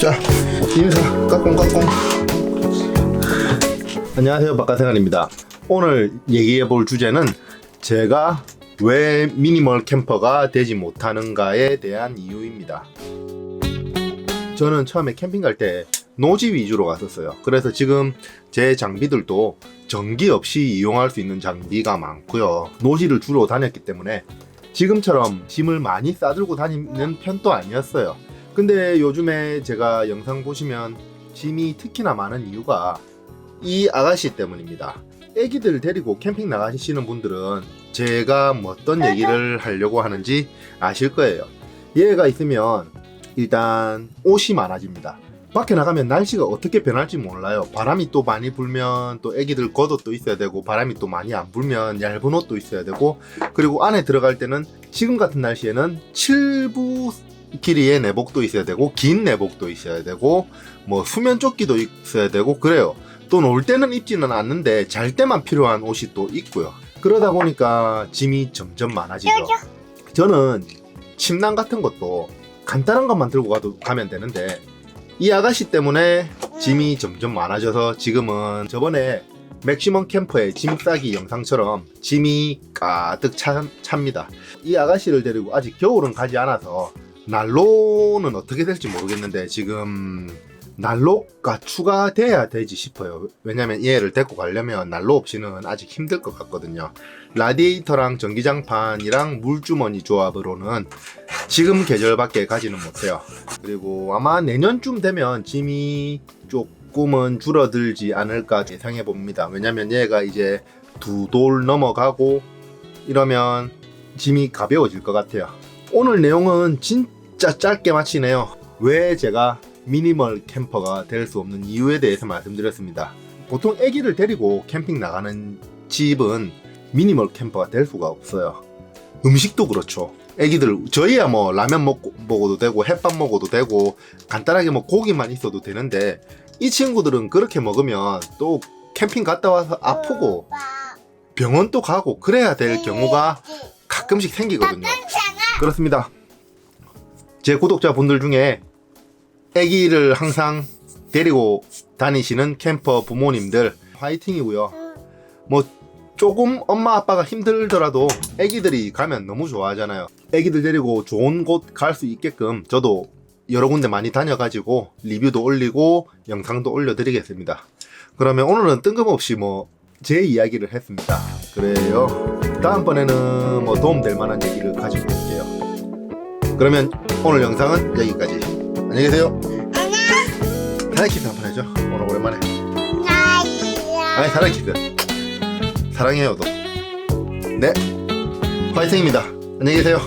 자, 인사 까꿍까꿍. 안녕하세요, 박가생활입니다. 오늘 얘기해 볼 주제는 제가 왜 미니멀 캠퍼가 되지 못하는가에 대한 이유입니다. 저는 처음에 캠핑 갈 때 노지 위주로 갔었어요. 그래서 지금 제 장비들도 전기 없이 이용할 수 있는 장비가 많고요. 노지를 주로 다녔기 때문에 지금처럼 짐을 많이 싸들고 다니는 편도 아니었어요. 근데 요즘에 제가 영상 보시면 짐이 특히나 많은 이유가 이 아가씨 때문입니다. 애기들 데리고 캠핑 나가시는 분들은 제가 뭐 어떤 얘기를 하려고 하는지 아실 거예요. 얘가 있으면 일단 옷이 많아집니다. 밖에 나가면 날씨가 어떻게 변할지 몰라요. 바람이 또 많이 불면 또 애기들 겉옷도 있어야 되고 바람이 또 많이 안 불면 얇은 옷도 있어야 되고 그리고 안에 들어갈 때는 지금 같은 날씨에는 7부 길이의 내복도 있어야 되고 긴 내복도 있어야 되고 뭐 수면 조끼도 있어야 되고 그래요. 또 놀 때는 입지는 않는데 잘 때만 필요한 옷이 또 있고요. 그러다 보니까 짐이 점점 많아지죠. 저는 침낭 같은 것도 간단한 것만 들고 가도 가면 되는데 이 아가씨 때문에 짐이 점점 많아져서 지금은 저번에 맥시멈 캠퍼의 짐 싸기 영상처럼 짐이 가득 차, 찹니다. 이 아가씨를 데리고 아직 겨울은 가지 않아서 난로는 어떻게 될지 모르겠는데 지금 난로가 추가돼야 되지 싶어요. 왜냐면 얘를 데리고 가려면 난로 없이는 아직 힘들 것 같거든요. 라디에이터랑 전기장판이랑 물주머니 조합으로는 지금 계절밖에 가지는 못해요. 그리고 아마 내년쯤 되면 짐이 조금은 줄어들지 않을까 예상해 봅니다. 왜냐면 얘가 이제 두 돌 넘어가고 이러면 짐이 가벼워질 것 같아요. 오늘 내용은 진짜 짧게 마치네요. 왜 제가 미니멀 캠퍼가 될 수 없는 이유에 대해서 말씀드렸습니다. 보통 아기를 데리고 캠핑 나가는 집은 미니멀 캠퍼가 될 수가 없어요. 음식도 그렇죠. 애기들 저희야 뭐 라면 먹고 먹어도 되고 햇밥 먹어도 되고 간단하게 뭐 고기만 있어도 되는데 이 친구들은 그렇게 먹으면 또 캠핑 갔다 와서 아프고 병원 또 가고 그래야 될 경우가 가끔씩 생기거든요. 그렇습니다. 제 구독자분들 중에 아기를 항상 데리고 다니시는 캠퍼 부모님들 화이팅이고요. 뭐 조금 엄마 아빠가 힘들더라도 아기들이 가면 너무 좋아하잖아요. 아기들 데리고 좋은 곳 갈 수 있게끔 저도 여러 군데 많이 다녀가지고 리뷰도 올리고 영상도 올려드리겠습니다. 그러면 오늘은 뜬금없이 뭐 제 이야기를 했습니다. 그래요. 다음번에는 뭐 도움될 만한 얘기를 가지고 올게요. 그러면 오늘 영상은 여기까지. 안녕히 계세요. 사랑키스 한번 해줘. 오늘 오랜만에. 아니 사랑키스. 사랑해요 너. 네. 화이팅입니다. 안녕히 계세요.